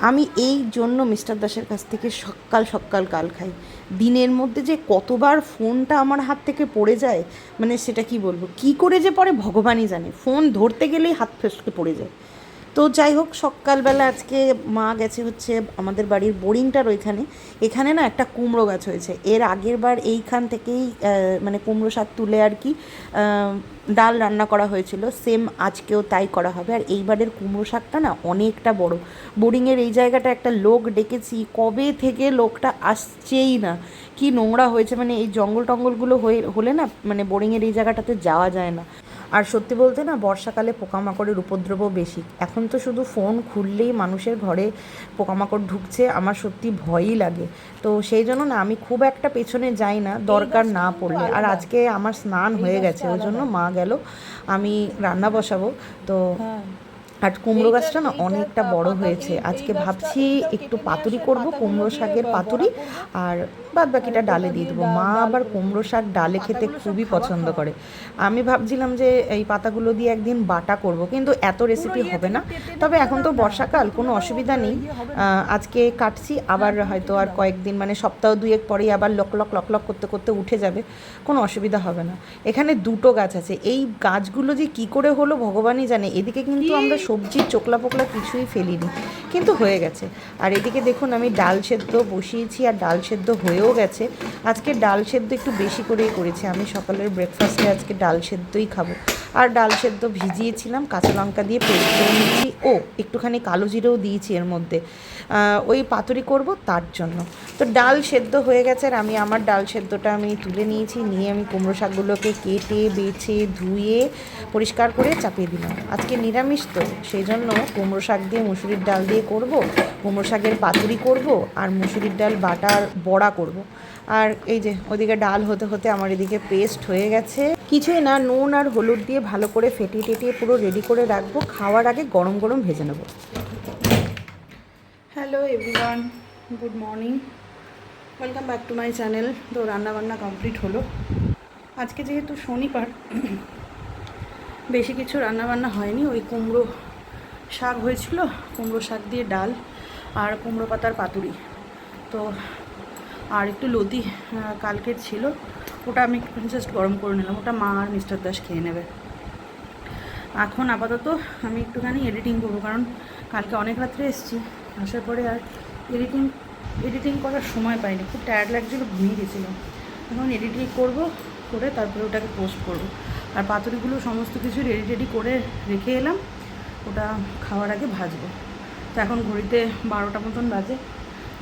আমি এই জন্য মিস্টার দাসের কাছ থেকে সকাল সকাল কাল খাই। দিনের মধ্যে যে কতবার ফোনটা আমার হাত থেকে পড়ে যায় মানে সেটা কি বলব? কি করে যে পরে ভগবানই জানে। ফোন ধরতে গেলেই হাত ফেসকে পড়ে যায়। তো যাই হোক, সকালবেলা আজকে মা গেছে হচ্ছে আমাদের বাড়ির বোরিংটার ওইখানে। এখানে না একটা কুমড়ো গাছ হয়েছে। এর আগের বার এইখান থেকেই মানে কুমড়ো শাক তুলে আর কি ডাল রান্না করা হয়েছিল। সেম আজকেও তাই করা হবে। আর এইবারের কুমড়ো শাকটা না অনেকটা বড়। বোরিংয়ের এই জায়গাটা একটা লোক ডেকেছি। কবে থেকে লোকটা আসছেই না। কি নোংরা হয়েছে মানে এই জঙ্গল টঙ্গলগুলো হয়ে, হলে না মানে বোরিংয়ের এই জায়গাটাতে যাওয়া যায় না। আর সত্যি বলতে না বর্ষাকালে পোকামাকড়ের উপদ্রবও বেশি। এখন তো শুধু ফোন খুললেই মানুষের ঘরে পোকামাকড় ঢুকছে আমার সত্যি ভয়ই লাগে। তো সেই জন্য না আমি খুব একটা পেছনে যাই না দরকার না পড়লে। আর আজকে আমার স্নান হয়ে গেছে ওই জন্য মা গেল আমি রান্না বসাবো। তো আর কুমড়ো গাছটা না অনেকটা বড় হয়েছে। আজকে ভাবছি একটু পাতুরি করব কুমড়ো শাকের পাতুরি। আর বাদ বাকিটা ডালে দিয়ে দেবো। মা আবার কুমড়ো শাক ডালে খেতে খুবই পছন্দ করে। আমি ভাবছিলাম যে এই পাতাগুলো দিয়ে একদিন বাটা করব কিন্তু এত রেসিপি হবে না। তবে এখন তো বর্ষাকাল কোনো অসুবিধা নেই। আজকে কাটছি আবার হয়তো আর কয়েকদিন মানে সপ্তাহ দুয়েক পরেই আবার লক লক লক লক করতে করতে উঠে যাবে। কোনো অসুবিধা হবে না। এখানে দুটো গাছ আছে। এই গাছগুলো যে কি করে হলো ভগবানই জানে। এদিকে কিন্তু আমরা সবজির চোকলা পোকলা কিছুই ফেলিনি। কিন্তু হয়ে গেছে। আর এদিকে দেখুন, আমি ডাল সেদ্ধ বসিয়েছি আর ডাল সেদ্ধ হয়েও গেছে। আজকে ডাল সেদ্ধ একটু বেশি করেই করেছি। আমি সকালের ব্রেকফাস্টে আজকে ডাল সেদ্ধই খাব। আর ডাল সেদ্ধ ভিজিয়েছিলাম, কাঁচা লঙ্কা দিয়ে পেস্ট করে নিচ্ছি। ও, একটুখানি কালো জিরেও দিয়েছি এর মধ্যে। ওই পাতুরি করব তার জন্য। তো ডাল সেদ্ধ হয়ে গেছে আর আমি আমার ডাল সেদ্ধটা আমি তুলে নিয়েছি, নিয়ে আমি কুমড়ো শাকগুলোকে কেটে, বেছে, ধুয়ে, পরিষ্কার করে চাপিয়ে দিলাম। আজকে নিরামিষ তো সেই জন্য কুমড়ো শাক দিয়ে মুসুরির ডাল দিয়ে করব, কুমড়ো শাকের পাতুরি করব আর মুসুরির ডাল বাটার বড়া করব। আর এই যে, ওদিকে ডাল হতে হতে আমার এদিকে পেস্ট হয়ে গেছে। কিছুই না, নুন আর হলুদ দিয়ে ভালো করে ফেটিয়ে টেটিয়ে পুরো রেডি করে রাখব। খাওয়ার আগে গরম গরম ভেজে নেব। Hello everyone good morning welcome back to my channel তো রান্নাবান্না কমপ্লিট হলো। আজকে যেহেতু শনিবার, বেশি কিছু রান্নাবান্না হয়নি। ওই কুমড়ো শাক হয়েছিল, কুমড়ো শাক দিয়ে ডাল আর কুমড়ো পাতার পাতুরি। তো আর একটু লতি কালকের ছিল। ওটা আমি জাস্ট গরম করে নিলাম। ওটা মা আর মিস্টার দাস খেয়ে নেবে। এখন আপাতত আমি একটুখানি এডিটিং করব, কারণ কালকে অনেক রাত্রে এসেছি। আসার পরে আর এডিটিং এডিটিং করার সময় পাইনি। খুব টায়ার্ড লাগছিল, ঘুমিয়ে গেছিলাম। এখন এডিটিং করব, করে তারপরে ওটাকে পোস্ট করব। আর পাতুরিগুলো সমস্ত কিছু রেডি রেডি করে রেখে এলাম। ওটা খাওয়ার আগে ভাজবো। তো এখন ঘড়িতে বারোটা মতন বাজে।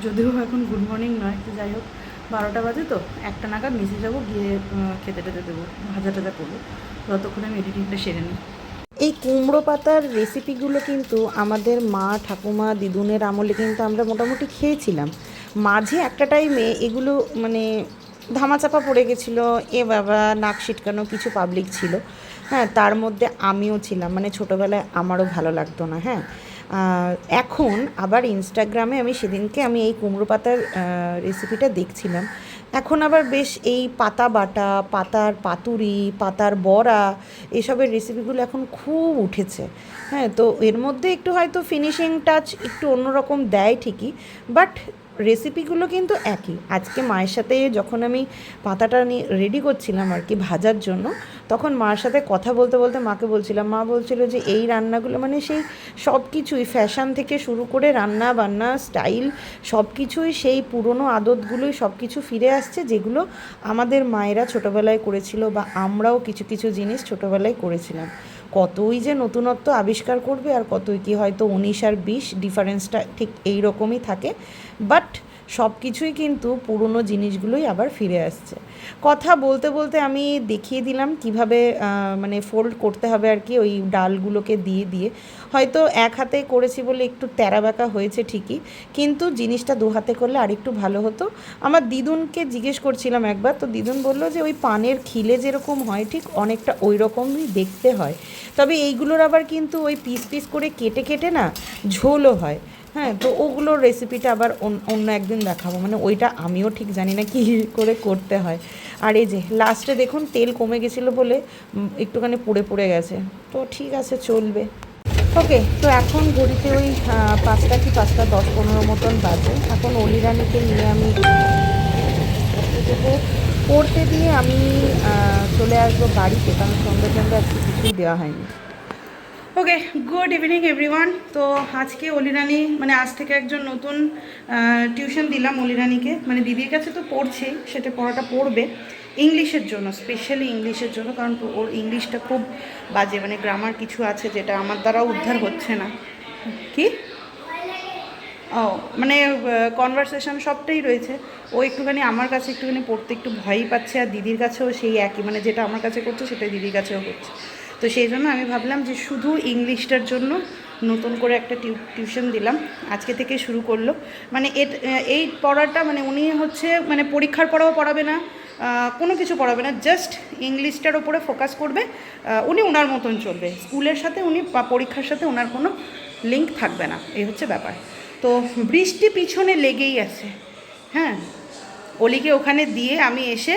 যদিও এখন গুড মর্নিং নয় যাই হোক। বারোটা বাজে তো, একটা নাগাদ নিচে যাব গিয়ে খেতে টেতে দেবো, ভাজা টাজা করব। ততক্ষণে আমি এডিটিংটা সেরে নিই। এই কুমড়ো পাতার রেসিপিগুলো কিন্তু আমাদের মা, ঠাকুমা, দিদুনের আমলে কিন্তু আমরা মোটামুটি খেয়েছিলাম। মাঝে একটা টাইমে এগুলো মানে ধামাচাপা পড়ে গেছিল, এ বাবা, নাক ছিটকানো কিছু পাবলিক ছিল। হ্যাঁ তার মধ্যে আমিও ছিলাম মানে ছোটোবেলায় আমারও ভালো লাগতো না হ্যাঁ। এখন আবার ইনস্টাগ্রামে আমি সেদিনকে আমি এই কুমড়ো পাতার রেসিপিটা দেখছিলাম। এখন আবার বেশ এই পাতা বাটা, পাতার পাতুরি, পাতার বড়া এসবের রেসিপিগুলো এখন খুব উঠেছে। হ্যাঁ তো এর মধ্যে একটু হয়তো ফিনিশিং টাচ একটু অন্যরকম দেয় ঠিকই বাট রেসিপিগুলো কিন্তু একই। আজকে মায়ের সাথে যখন আমি পাতাটা নিয়ে রেডি করছিলাম আর কি ভাজার জন্য, তখন মার সাথে কথা বলতে বলতে মাকে বলছিলাম, মা বলছিল যে এই রান্নাগুলো মানে সেই সব কিছুই ফ্যাশন থেকে শুরু করে রান্না বান্না স্টাইল সব কিছুই সেই পুরনো আদতগুলোই সব কিছু ফিরে আসছে, যেগুলো আমাদের মায়েরা ছোটোবেলায় করেছিল বা আমরাও কিছু কিছু জিনিস ছোটোবেলায় করেছিলাম। কতই যে নতুনত্ব আবিষ্কার করবে আর কতই কি হয়তো উনিশ আর বিশ ডিফারেন্সটা ঠিক এই রকমই থাকে। বাট সব কিছুই কিন্তু পুরনো জিনিসগুলোই আবার ফিরে আসছে। কথা বলতে বলতে আমি দেখিয়ে দিলাম কীভাবে মানে ফোল্ড করতে হবে আর কি ওই ডালগুলোকে দিয়ে দিয়ে। হয়তো এক হাতে করেছি বলে একটু তেরা বেঁকা হয়েছে ঠিকই, কিন্তু জিনিসটা দু হাতে করলে আরেকটু ভালো হতো। আমার দিদুনকে জিজ্ঞেস করছিলাম একবার, তো দিদুন বলল যে ওই পানের খিলে যেরকম হয় ঠিক অনেকটা ওই রকমই দেখতে হয়। তবে এইগুলোর আবার কিন্তু ওই পিস পিস করে কেটে কেটে না ঝোলও হয়। হ্যাঁ তো ওগুলোর রেসিপিটা আবার অন- অন্য একদিন দেখাবো। মানে ওইটা আমিও ঠিক জানি না কী করে করতে হয়। আর এই যে লাস্টে দেখুন, তেল কমে গেছিল বলে একটুখানি পুড়ে পুড়ে গেছে। তো ঠিক আছে, চলবে। ওকে তো এখন ঘড়িতে ওই পাঁচটা কি পাঁচটা দশ পনেরো মতন বাজে। এখন অলিরানিকে নিয়ে আমি পড়তে দিয়ে আমি চলে আসব বাড়িতে। কারণ সন্ধ্যে সন্ধ্যে আজকে কিছুই দেওয়া হয়নি। ওকে গুড ইভিনিং এভরিওয়ান তো আজকে অলিরানি মানে আজ থেকে একজন নতুন টিউশন দিলাম অলিরানিকে। মানে দিদির কাছে তো পড়ছেই সেটা পড়াটা পড়বে। ইংলিশের জন্য স্পেশালি ইংলিশের জন্য, কারণ ওর ইংলিশটা খুব বাজে মানে গ্রামার কিছু আছে যেটা আমার দ্বারা উদ্ধার হচ্ছে না। কি? ও মানে কনভারসেশন সবটাই রয়েছে। ও একটুখানি আমার কাছে একটুখানি পড়তে একটু ভয়ই পাচ্ছে, আর দিদির কাছেও সেই একই মানে যেটা আমার কাছে করছে সেটা দিদির কাছেও করছে। তো সেই জন্য আমি ভাবলাম যে শুধু ইংলিশটার জন্য নতুন করে একটা টিউশন দিলাম। আজকে থেকে শুরু করল। মানে এই পড়াটা মানে উনি হচ্ছে মানে পরীক্ষার পড়াও পড়াবে না কোনো কিছু পড়াবে না, জাস্ট ইংলিশটার ওপরে ফোকাস করবে উনি ওনার মতন চলবে। স্কুলের সাথে উনি বা পরীক্ষার সাথে ওনার কোনো লিঙ্ক থাকবে না, এই হচ্ছে ব্যাপার। তো বৃষ্টি পিছনে লেগেই আছে। হ্যাঁ অলিকে ওখানে দিয়ে আমি এসে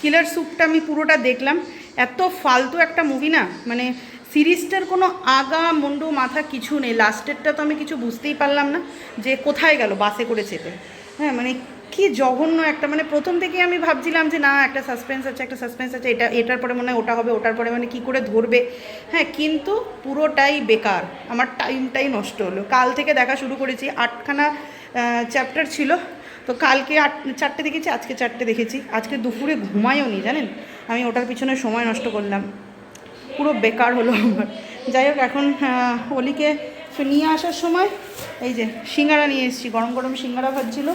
কিলার স্যুপটা আমি পুরোটা দেখলাম। এত ফালতু একটা মুভি না? মানে সিরিজটার কোনো আগা মুন্ডু মাথা কিছু নেই। লাস্টেরটা তো আমি কিছু বুঝতেই পারলাম না যে কোথায় গেল, বাসে করে চেপে। হ্যাঁ মানে কি জঘন্য একটা মানে প্রথম থেকে আমি ভাবছিলাম যে না, একটা সাসপেন্স আছে, একটা সাসপেন্স আছে, এটা, এটার পরে মনে হয় ওটা হবে, ওটার পরে মানে কি করে ধরবে? হ্যাঁ কিন্তু পুরোটাই বেকার। আমার টাইমটাই নষ্ট হলো। কাল থেকে দেখা শুরু করেছি, আটখানা চ্যাপ্টার ছিল। তো কালকে আট, চারটে দেখেছি, আজকে চারটে দেখেছি। আজকে দুপুরে ঘুমায়ও নি, জানেন? আমি ওটার পিছনে সময় নষ্ট করলাম। পুরো বেকার হলো আমার। যাই হোক, এখন অলিকে নিয়ে আসার সময় এই যে সিঙ্গারা নিয়ে এসেছি, গরম গরম সিঙ্গারা ভাজছিল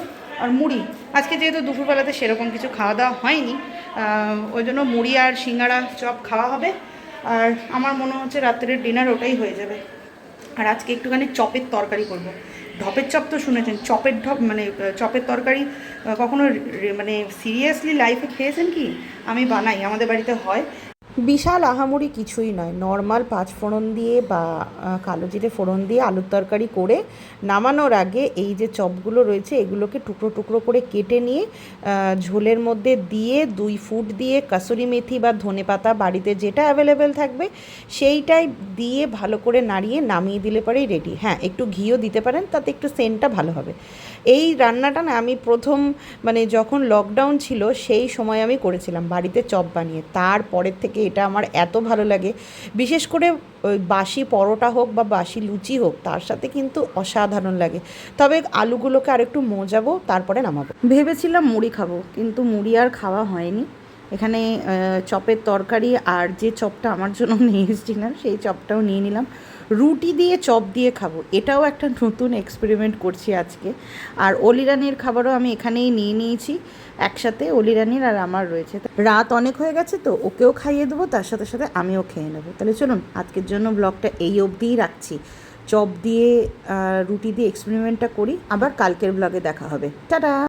আর মুড়ি। আজকে যেহেতু দুপুরবেলাতে সেরকম কিছু খাওয়া দাওয়া হয়নি ওই জন্য মুড়ি আর সিঙ্গারা চপ খাওয়া হবে। আর আমার মনে হচ্ছে রাত্রের ডিনার ওটাই হয়ে যাবে। আর আজকে একটুখানি চপের তরকারি করব। ঢপের চপ তো শুনেছেন, চপের ঢপ মানে চপের তরকারি কখনো মানে সিরিয়াসলি লাইফে খেয়েছেন কি? আমি বানাই, আমাদের বাড়িতে হয়। বিশাল আহামরি কিছুই নয়। নর্মাল পাঁচ ফোড়ন দিয়ে বা কালো জিরে ফোড়ন দিয়ে আলুর তরকারি করে নামানোর আগে এই যে চপগুলো রয়েছে, এগুলোকে টুকরো টুকরো করে কেটে নিয়ে ঝোলের মধ্যে দিয়ে দুই ফুট দিয়ে কাসুরি মেথি বা ধনে পাতা বাড়িতে যেটা অ্যাভেলেবেল থাকবে, সেইটাই দিয়ে ভালো করে নাড়িয়ে নামিয়ে দিলে পরেই রেডি হ্যাঁ একটু ঘিও দিতে পারেন, তাতে একটু সেন্টটা ভালো হবে। এই রান্নাটা না আমি প্রথম মানে যখন লকডাউন ছিল, সেই সময় আমি করেছিলাম বাড়িতে চপ বানিয়ে। তারপরের থেকে এটা আমার এত ভালো লাগে। বিশেষ করে ওই বাসি পরোটা হোক বা বাসি লুচি হোক, তার সাথে কিন্তু অসাধারণ লাগে। তবে আলুগুলোকে আরেকটু মোজাবো, তারপরে নামাবো। ভেবেছিলাম মুড়ি খাব, কিন্তু মুড়ি আর খাওয়া হয়নি। এখানে চপের তরকারি আর যে চপটা আমার জন্য নিয়ে এসেছিলাম, সেই চপটাও নিয়ে নিলাম। রুটি দিয়ে চপ দিয়ে খাব, এটাও একটা নতুন এক্সপেরিমেন্ট করছি আজকে। আর অলিরানির খাবারও আমি এখানেই নিয়ে নিয়েছি। একসাথে অলিরানির আর আমার রয়েছে। রাত অনেক হয়ে গেছে তো ওকেও খাইয়ে দেবো, তার সাথে সাথে আমিও খেয়ে নেব। তাহলে চলুন, আজকের জন্য ব্লগটা এই অবধিই রাখছি। চপ দিয়ে রুটি দিয়ে এক্সপেরিমেন্টটা করি, আবার কালকের ব্লগে দেখা হবে। টাটা!